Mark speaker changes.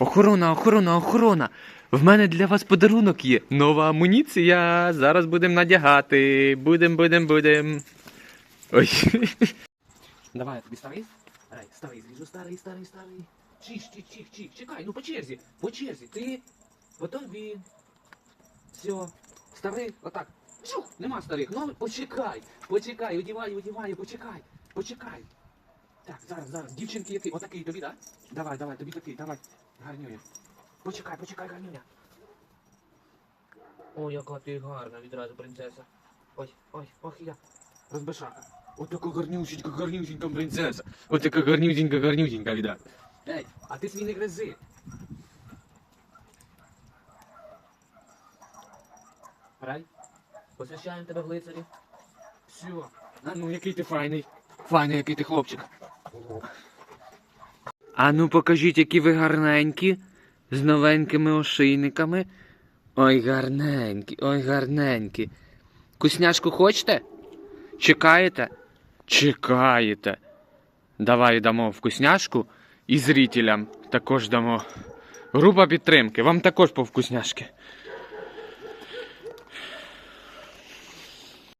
Speaker 1: Охорона, охорона, охорона. В мене для вас подарунок є. Нова амуніція. Зараз будемо надягати. Будем, будем, будем. Ой. Давай, я тобі старий. Давай, старий, зріжу, старий, старий, старий. Чиш, чиш, чиш, чиш. Чекай, ну по черзі, по черзі. Ти, потім він. Все. Старий, отак. Чух, нема старих. Ну, почекай, почекай, одівай, одівай, почекай, почекай. Так, зараз, зараз. Дівчинки, який? Отакий тобі? Да? Давай, давай, тобі такий, давай. Гарнюня. Почекай, почекай, гарнюня. Ой, яка ти гарна відразу, принцеса. Ой, ой, ох я. Розбишака. От така гарнюсінька, гарнюсінька принцеса. От така гарнюсінька, гарнюсінька відразу. Ей, а ти свій не гризи. Рай, посвящаємо тебе в лицарі. Все. А ну, який ти файний. Файний, який ти хлопчик. А ну покажіть, які ви гарненькі, з новенькими ошейниками. Ой, гарненькі, ой, гарненькі. Кусняшку хочете? Чекаєте? Чекаєте. Давай дамо вкусняшку і зрителям також дамо. Група підтримки, вам також по вкусняшки.